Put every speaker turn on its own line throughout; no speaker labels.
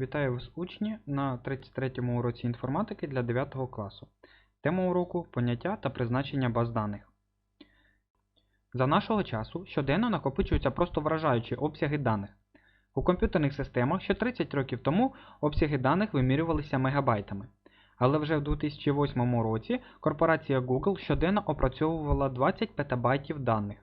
Вітаю вас, учні, на 33-му уроці інформатики для 9 класу. Тема уроку поняття та призначення баз даних. За нашого часу щоденно накопичуються просто вражаючі обсяги даних. У комп'ютерних системах ще 30 років тому обсяги даних вимірювалися мегабайтами. Але вже в 2008 році корпорація Google щоденно опрацьовувала 20 петабайтів даних.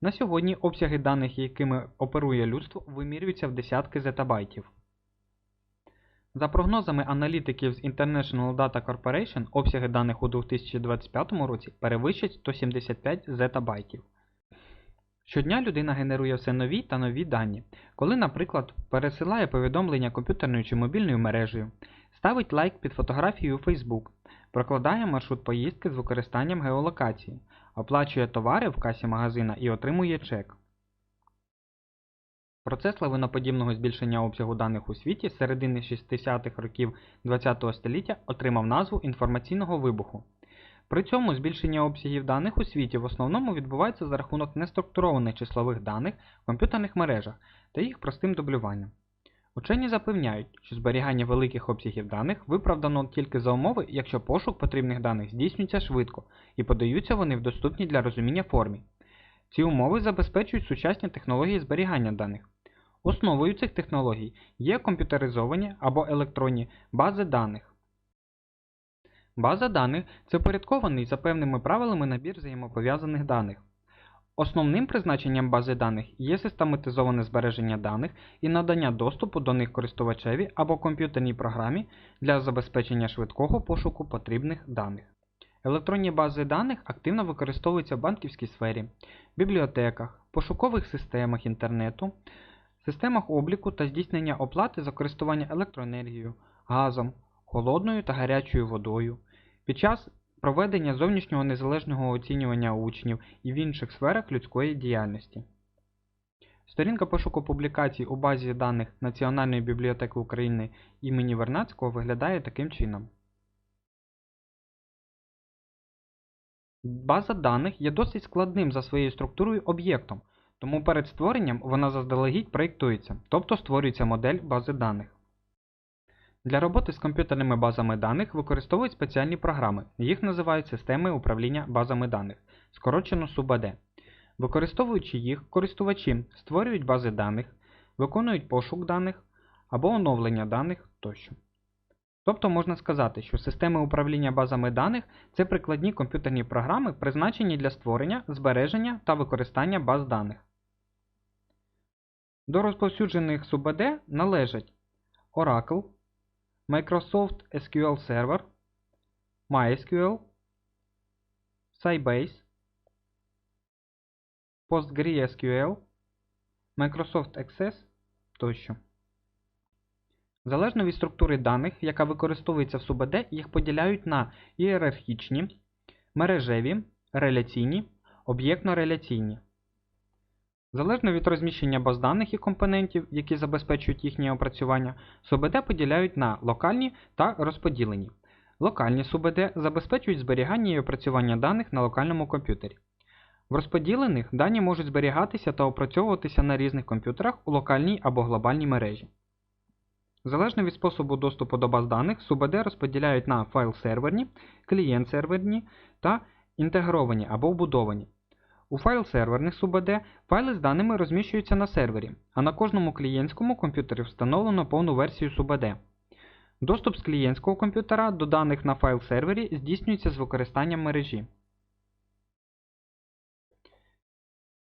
На сьогодні обсяги даних, якими оперує людство, вимірюються в десятки зетабайтів. За прогнозами аналітиків з International Data Corporation, обсяги даних у 2025 році перевищать 175 зетабайтів. Щодня людина генерує все нові та нові дані, коли, наприклад, пересилає повідомлення комп'ютерною чи мобільною мережею, ставить лайк під фотографією у Facebook, прокладає маршрут поїздки з використанням геолокації, оплачує товари в касі магазина і отримує чек. Процес лавиноподібного збільшення обсягу даних у світі з середини 60-х років ХХ століття отримав назву інформаційного вибуху. При цьому збільшення обсягів даних у світі в основному відбувається за рахунок неструктурованих числових даних в комп'ютерних мережах та їх простим дублюванням. Учені запевняють, що зберігання великих обсягів даних виправдано тільки за умови, якщо пошук потрібних даних здійснюється швидко і подаються вони в доступній для розуміння формі. Ці умови забезпечують сучасні технології зберігання даних. Основою цих технологій є комп'ютеризовані або електронні бази даних. База даних це упорядкований за певними правилами набір взаємопов'язаних даних. Основним призначенням бази даних є систематизоване збереження даних і надання доступу до них користувачеві або комп'ютерній програмі для забезпечення швидкого пошуку потрібних даних. Електронні бази даних активно використовуються в банківській сфері, бібліотеках, пошукових системах інтернету, системах обліку та здійснення оплати за користування електроенергією, газом, холодною та гарячою водою, під час проведення зовнішнього незалежного оцінювання учнів і в інших сферах людської діяльності. Сторінка пошуку публікацій у базі даних Національної бібліотеки України імені Вернадського виглядає таким чином. База даних є досить складним за своєю структурою об'єктом, тому перед створенням вона заздалегідь проєктується, тобто створюється модель бази даних. Для роботи з комп'ютерними базами даних використовують спеціальні програми, їх називають системи управління базами даних, скорочено СУБД. Використовуючи їх, користувачі створюють бази даних, виконують пошук даних або оновлення даних тощо. Тобто можна сказати, що системи управління базами даних це прикладні комп'ютерні програми, призначені для створення, збереження та використання баз даних. До розповсюджених СУБД належать Oracle, Microsoft SQL Server, MySQL, Sybase, PostgreSQL, Microsoft Access тощо. Залежно від структури даних, яка використовується в СУБД, їх поділяють на ієрархічні, мережеві, реляційні, об'єктно-реляційні. Залежно від розміщення баз даних і компонентів, які забезпечують їхнє опрацювання, СУБД поділяють на локальні та розподілені. Локальні СУБД забезпечують зберігання і опрацювання даних на локальному комп'ютері. В розподілених дані можуть зберігатися та опрацьовуватися на різних комп'ютерах у локальній або глобальній мережі. Залежно від способу доступу до баз даних, СУБД розподіляють на файл-серверні, клієнт-серверні та інтегровані або вбудовані. У файл-серверних СУБД файли з даними розміщуються на сервері, а на кожному клієнтському комп'ютері встановлено повну версію СУБД. Доступ з клієнтського комп'ютера до даних на файл-сервері здійснюється з використанням мережі.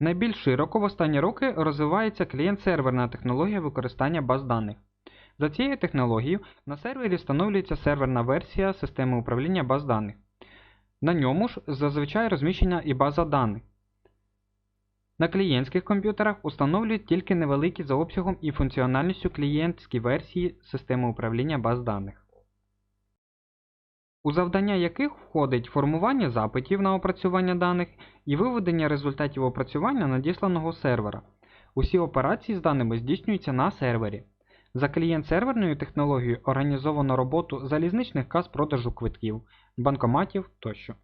Найбільш широко в останні роки розвивається клієнт-серверна технологія використання баз даних. За цією технологією на сервері встановлюється серверна версія системи управління баз даних. На ньому ж зазвичай розміщена і база даних. На клієнтських комп'ютерах установлюють тільки невеликі за обсягом і функціональністю клієнтські версії системи управління баз даних, у завдання яких входить формування запитів на опрацювання даних і виведення результатів опрацювання надісланого сервера. Усі операції з даними здійснюються на сервері. За клієнт-серверною технологією організовано роботу залізничних кас продажу квитків, банкоматів тощо.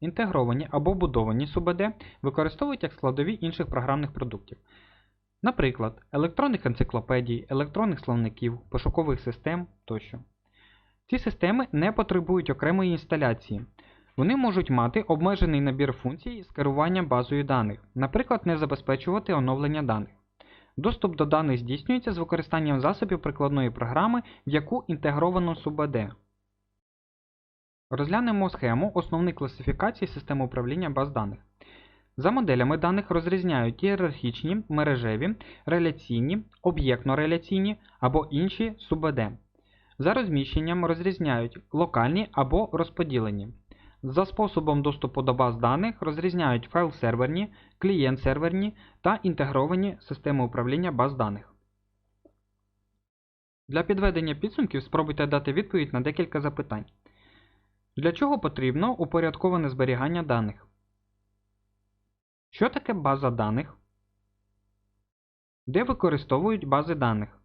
Інтегровані або будовані СУБД використовують як складові інших програмних продуктів. наприклад, електронних енциклопедій, електронних словників, пошукових систем тощо. Ці системи не потребують окремої інсталяції. Вони можуть мати обмежений набір функцій з керування базою даних, наприклад, не забезпечувати оновлення даних. Доступ до даних здійснюється з використанням засобів прикладної програми, в яку інтегровано SUBD. Розглянемо схему основних класифікацій системи управління баз даних. За моделями даних розрізняють ієрархічні, мережеві, реляційні, об'єктно-реляційні або інші SUBD. За розміщенням розрізняють локальні або розподілені. За способом доступу до баз даних розрізняють файл-серверні, клієнт-серверні та інтегровані системи управління баз даних. Для підведення підсумків спробуйте дати відповідь на декілька запитань. Для чого потрібно упорядковане зберігання даних? Що таке база даних? Де використовують бази даних?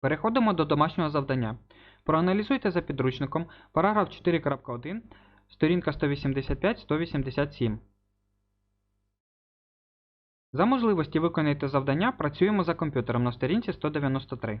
Переходимо до домашнього завдання. Проаналізуйте за підручником параграф 4.1, сторінка 185-187. За можливості виконайте завдання працюємо за комп'ютером на сторінці 193.